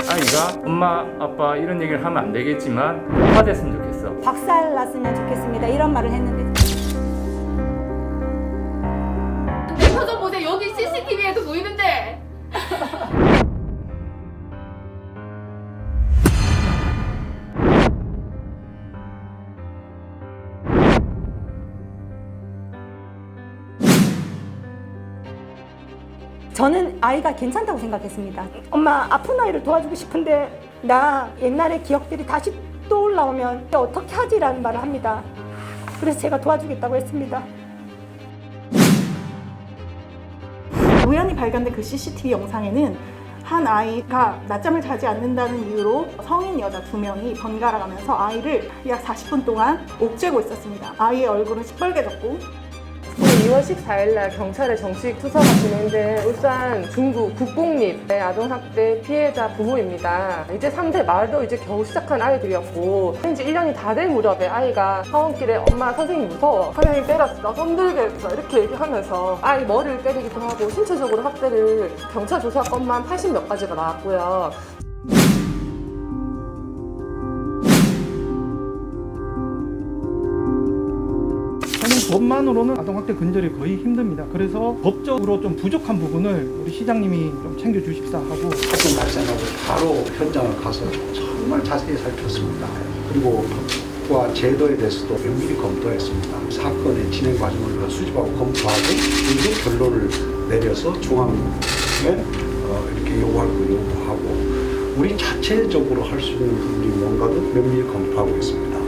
아이가 엄마 아빠 이런 얘기를 하면 안 되겠지만 화됐으면 좋겠어. 박살 났으면 좋겠습니다. 이런 말을 했는데 내 표정 보세요. 여기 CCTV에도 보이는데. 저는 아이가 괜찮다고 생각했습니다. 엄마 아픈 아이를 도와주고 싶은데 나 옛날의 기억들이 다시 떠올라오면 어떻게 하지라는 말을 합니다. 그래서 제가 도와주겠다고 했습니다. 우연히 발견된 그 CCTV 영상에는 한 아이가 낮잠을 자지 않는다는 이유로 성인 여자 두 명이 번갈아 가면서 아이를 약 40분 동안 옥죄고 있었습니다. 아이의 얼굴은 시뻘개졌고 오늘 2월 14일 날 경찰의 정식 수사가 진행된 울산 중구 국공립의 아동학대 피해자 부부입니다. 이제 3대 말도 이제 겨우 시작한 아이들이었고 이제 1년이 다 될 무렵에 아이가 하원길에 엄마 선생님 무서워 선생님 때렸어 손들겠어 이렇게 얘기하면서 아이 머리를 때리기도 하고 신체적으로 학대를 경찰 조사 건만 80 몇 가지가 나왔고요. 법만으로는 아동학대 근절이 거의 힘듭니다. 그래서 법적으로 좀 부족한 부분을 우리 시장님이 좀 챙겨주십사 하고 사건 발생하고 바로 현장을 가서 정말 자세히 살폈습니다. 그리고 법과 제도에 대해서도 면밀히 검토했습니다. 사건의 진행 과정을 수집하고 검토하고 그리고 결론을 내려서 중앙에 어, 이렇게 요구할 거 요구하고 우리 자체적으로 할 수 있는 부분이 뭔가도 면밀히 검토하고 있습니다.